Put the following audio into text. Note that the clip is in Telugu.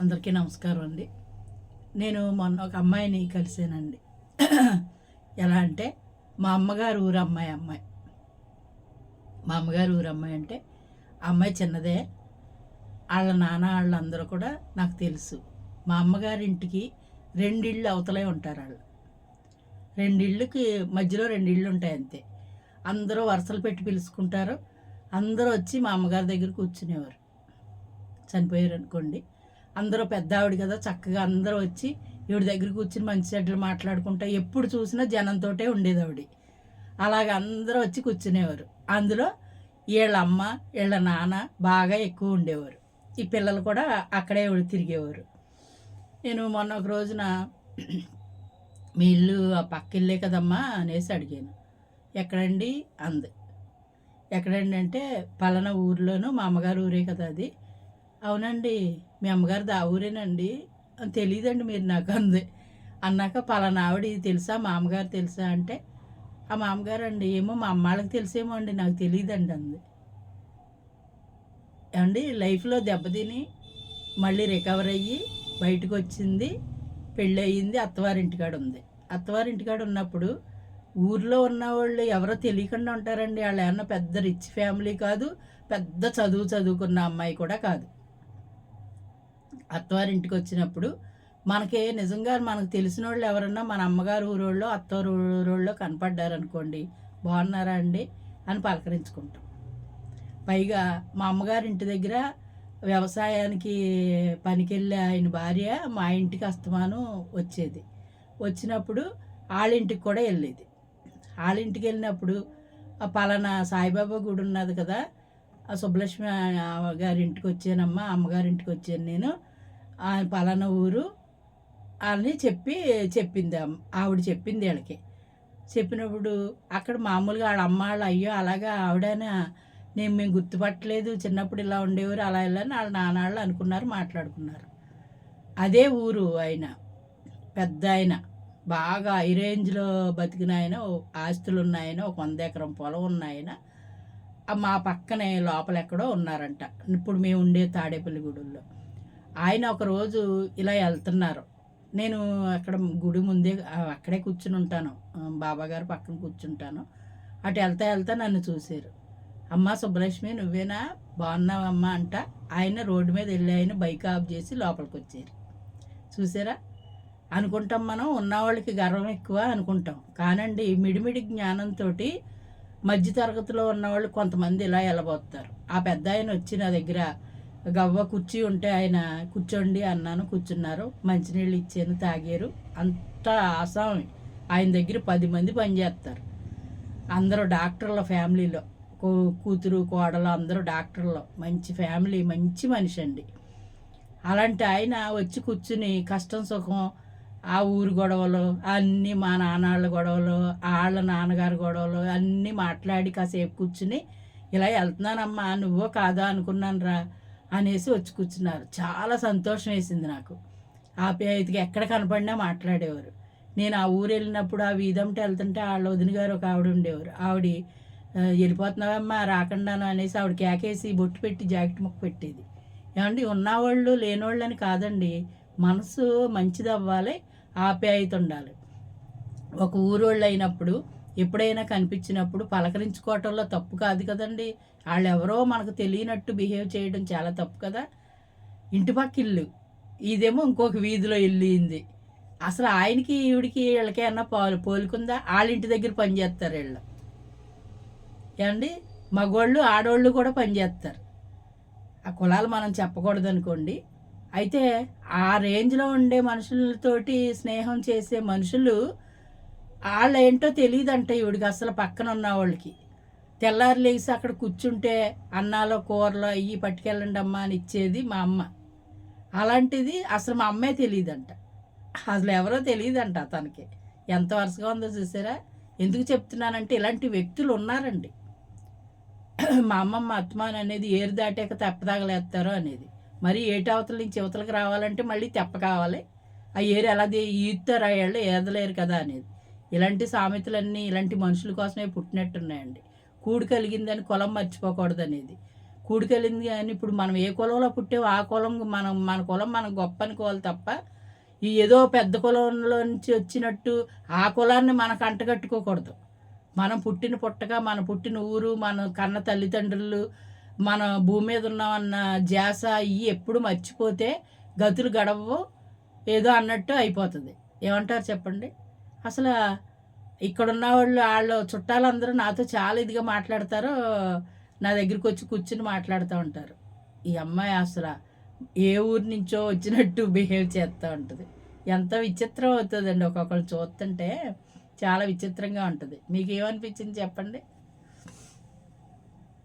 అందరికీ నమస్కారం అండి. నేను మొన్న ఒక అమ్మాయిని కలిసానండి ఎలా అంటే మా అమ్మగారు ఊరు అమ్మాయి అమ్మాయి. మా అమ్మగారు ఊరు అమ్మాయి అంటే అమ్మాయి చిన్నదే. వాళ్ళ నాన్న వాళ్ళందరూ కూడా నాకు తెలుసు. మా అమ్మగారి ఇంటికి రెండిళ్ళు అవతలే ఉంటారు వాళ్ళు. రెండిళ్ళకి మధ్యలో రెండు ఇళ్ళు ఉంటాయి అంతే. అందరూ వరుసలు పెట్టి పిలుచుకుంటారు. అందరూ వచ్చి మా అమ్మగారి దగ్గర కూర్చునేవారు. చనిపోయారు అనుకోండి. అందరూ పెద్ద ఆవిడ కదా చక్కగా అందరూ వచ్చి ఈవిడ దగ్గర కూర్చుని మంచి చెడ్డలు మాట్లాడుకుంటా ఎప్పుడు చూసినా జనంతోటే ఉండేది ఆవిడ. అలాగ అందరూ వచ్చి కూర్చునేవారు. అందులో వీళ్ళ అమ్మ వీళ్ళ నాన్న బాగా ఎక్కువ ఉండేవారు. ఈ పిల్లలు కూడా అక్కడే తిరిగేవారు. నేను మొన్న ఒక రోజున మీ ఇల్లు ఆ పక్క ఇల్లే కదమ్మా అనేసి అడిగాను. ఎక్కడండి? అంది. ఎక్కడండి అంటే పలానా ఊర్లోనూ మా అమ్మగారు ఊరే కదా అది. అవునండి మీ అమ్మగారిది ఆ ఊరేనండి. అని తెలియదండి మీరు నాకు అంది. అన్నాక పలానా ఆవిడ ఇది తెలుసా? మా అమ్మగారు తెలుసా? అంటే ఆ మామగారు అండి ఏమో మా అమ్మాళ్ళకి తెలిసేమో అండి నాకు తెలియదండి అంది. అండి లైఫ్లో దెబ్బతిని మళ్ళీ రికవర్ అయ్యి బయటకు వచ్చింది పెళ్ళి అయ్యింది అత్తవారింటికాడ ఉంది అత్తవారింటికాడ ఉన్నప్పుడు ఊర్లో ఉన్న వాళ్ళు ఎవరో తెలియకుండా ఉంటారండి. వాళ్ళు ఏమన్నా పెద్ద రిచ్ ఫ్యామిలీ కాదు పెద్ద చదువు చదువుకున్న అమ్మాయి కూడా కాదు. అత్తవారింటికి వచ్చినప్పుడు మనకి నిజంగా మనకు తెలిసిన వాళ్ళు ఎవరన్నా మన అమ్మగారు ఊరోళ్ళు అత్తవారు ఊరోళ్ళో కనపడ్డారనుకోండి బాగున్నారా అండి? అని పలకరించుకుంటాం. పైగా మా అమ్మగారి ఇంటి దగ్గర వ్యవసాయానికి పనికెళ్ళే ఆయన భార్య మా ఇంటికి అస్తమానం వచ్చేది. వచ్చినప్పుడు వాళ్ళ ఇంటికి కూడా వెళ్ళేది. వాళ్ళ ఇంటికి వెళ్ళినప్పుడు ఆ పలానా సాయిబాబా గుడి ఉన్నది కదా ఆ సుబ్బలక్ష్మి గారింటికి గారి ఇంటికి వచ్చానమ్మా అమ్మగారింటికి వచ్చాను నేను. పలానా ఊరు అని చెప్పి చెప్పింది ఆవిడ చెప్పింది వీళ్ళకి. చెప్పినప్పుడు అక్కడ మామూలుగా వాళ్ళ అమ్మ వాళ్ళు అయ్యో అలాగా ఆవిడైనా నేను మేము గుర్తుపట్టలేదు చిన్నప్పుడు ఇలా ఉండేవారు అలా ఇలా వాళ్ళ నాన్నాళ్ళు అనుకున్నారు మాట్లాడుకున్నారు. అదే ఊరు ఆయన పెద్ద ఆయన బాగా హై రేంజ్లో బతికిన ఆయన ఆస్తులు ఉన్నాయన ఒక వంద ఎకరం పొలం ఉన్నాయన మా పక్కనే లోపల ఎక్కడో ఉన్నారంట. ఇప్పుడు మేము ఉండే తాడేపల్లి గుడుల్లో ఆయన ఒకరోజు ఇలా వెళ్తున్నారు. నేను అక్కడ గుడి ముందే అక్కడే కూర్చుని ఉంటాను. బాబాగారు పక్కన కూర్చుంటాను. అటు వెళ్తా వెళ్తా నన్ను చూశారు. అమ్మ సుబ్బలక్ష్మి నువ్వేనా? బాగున్నావమ్మా అంట. ఆయన రోడ్డు మీద వెళ్ళి ఆయన బైక్ ఆఫ్ చేసి లోపలికి వచ్చారు. చూసారా అనుకుంటాం మనం ఉన్నవాళ్ళకి గర్వం ఎక్కువ అనుకుంటాం. కానండి మిడిమిడి జ్ఞానంతో మధ్య తరగతిలో ఉన్నవాళ్ళు కొంతమంది ఇలా వెళ్ళబోతారు. ఆ పెద్ద ఆయన వచ్చి నా దగ్గర గవ్వ కుర్చీ ఉంటే ఆయన కూర్చోండి అన్నాను కూర్చున్నారు. మంచినీళ్ళు ఇచ్చాను తాగారు. అంత ఆసామి ఆయన దగ్గర పది మంది పనిచేస్తారు అందరూ డాక్టర్ల ఫ్యామిలీలో. కూ కూతురు కోడలు అందరూ డాక్టర్లు. మంచి ఫ్యామిలీ మంచి మనిషి అండి. అలాంటి ఆయన వచ్చి కూర్చుని కష్టం సుఖం ఆ ఊరు గొడవలు అన్నీ మా నాన్నళ్ళ గొడవలు వాళ్ళ నాన్నగారి గొడవలు అన్నీ మాట్లాడి కాసేపు కూర్చుని ఇలా వెళ్తున్నానమ్మా నువ్వో కాదా అనుకున్నాను రా అనేసి వచ్చి కూర్చున్నారు. చాలా సంతోషం వేసింది నాకు. ఆప్యాయతకి ఎక్కడ కనపడినా మాట్లాడేవారు. నేను ఆ ఊరు వెళ్ళినప్పుడు ఆ వీధంటే వెళ్తుంటే వాళ్ళ వదిన గారు ఒక ఆవిడ ఉండేవారు. ఆవిడ వెళ్ళిపోతున్నావమ్మా రాకుండాను అనేసి ఆవిడ కేకేసి బొట్టు పెట్టి జాకెట్ ముక్క పెట్టేది. ఏమండి ఉన్నవాళ్ళు లేనివాళ్ళు అని కాదండి. మనసు మంచిది అవ్వాలి ఆప్యాయత ఉండాలి. ఒక ఊరోళ్ళు అయినప్పుడు ఎప్పుడైనా కనిపించినప్పుడు పలకరించుకోవటంలో తప్పు కాదు కదండి. వాళ్ళు ఎవరో మనకు తెలియనట్టు బిహేవ్ చేయడం చాలా తప్పు కదా. ఇంటి పక్క ఇల్లు ఇదేమో ఇంకొక వీధిలో వెళ్ళింది అసలు ఆయనకి ఈవిడికి వీళ్ళకేమన్నా పోలు పోలుకుందా? వాళ్ళ ఇంటి దగ్గర పనిచేస్తారు వీళ్ళు. ఏమండి? మగోళ్ళు ఆడోళ్ళు కూడా పనిచేస్తారు ఆ కులాలు మనం చెప్పకూడదు అనుకోండి అయితే ఆ రేంజ్లో ఉండే మనుషులతోటి స్నేహం చేసే మనుషులు వాళ్ళు ఏంటో తెలియదంట ఈవిడికి అసలు పక్కన ఉన్న వాళ్ళకి. తెల్లారి లేచి అక్కడ కూర్చుంటే అన్నాలో కూరలో అయ్యి పట్టుకెళ్ళండి అమ్మా అని ఇచ్చేది మా అమ్మ. అలాంటిది అసలు మా అమ్మే తెలియదంట అసలు ఎవరో తెలియదంట తనకి ఎంత వరుసగా ఉందో చూసారా? ఎందుకు చెప్తున్నానంటే ఇలాంటి వ్యక్తులు ఉన్నారండి. మా అమ్మమ్మ అత్మాన్ అనేది ఏరు దాటాక తెప్పదాగలేస్తారో అనేది. మరి ఏటవతల నుంచి యువతలకు రావాలంటే మళ్ళీ తెప్ప కావాలి. ఆ ఏరు ఎలా ఈతారు ఆ ఏళ్ళు ఏదలేరు కదా అనేది. ఇలాంటి సామెతలన్నీ ఇలాంటి మనుషుల కోసమే పుట్టినట్టున్నాయండి. కూడి కలిగిందని కులం మర్చిపోకూడదు అనేది కలిగింది కానీ ఇప్పుడు మనం ఏ కులంలో పుట్టావో ఆ కులం మనం మన కులం మనం గొప్ప అనుకోవాలి తప్ప ఈ ఏదో పెద్ద కులంలో నుంచి వచ్చినట్టు ఆ కులాన్ని మనకు అంటగట్టుకోకూడదు. మనం పుట్టిన పుట్టక మన పుట్టిన ఊరు మన కన్న తల్లిదండ్రులు మన భూమి మీద ఉన్నామన్న జాస ఇవి ఎప్పుడు మర్చిపోతే గతులు గడవవు ఏదో అన్నట్టు అయిపోతుంది. ఏమంటారు చెప్పండి? అసలు ఇక్కడ ఉన్న వాళ్ళు వాళ్ళు చుట్టాలందరూ నాతో చాలా ఇదిగా మాట్లాడతారు నా దగ్గరికి వచ్చి కూర్చుని మాట్లాడుతూ ఉంటారు. ఈ అమ్మాయి అసలు ఏ ఊరి నుంచో వచ్చినట్టు బిహేవ్ చేస్తూ ఉంటుంది. ఎంత విచిత్రం అవుతుందండి ఒక్కొక్కరు చూస్తుంటే చాలా విచిత్రంగా ఉంటుంది. మీకు ఏమనిపించింది చెప్పండి?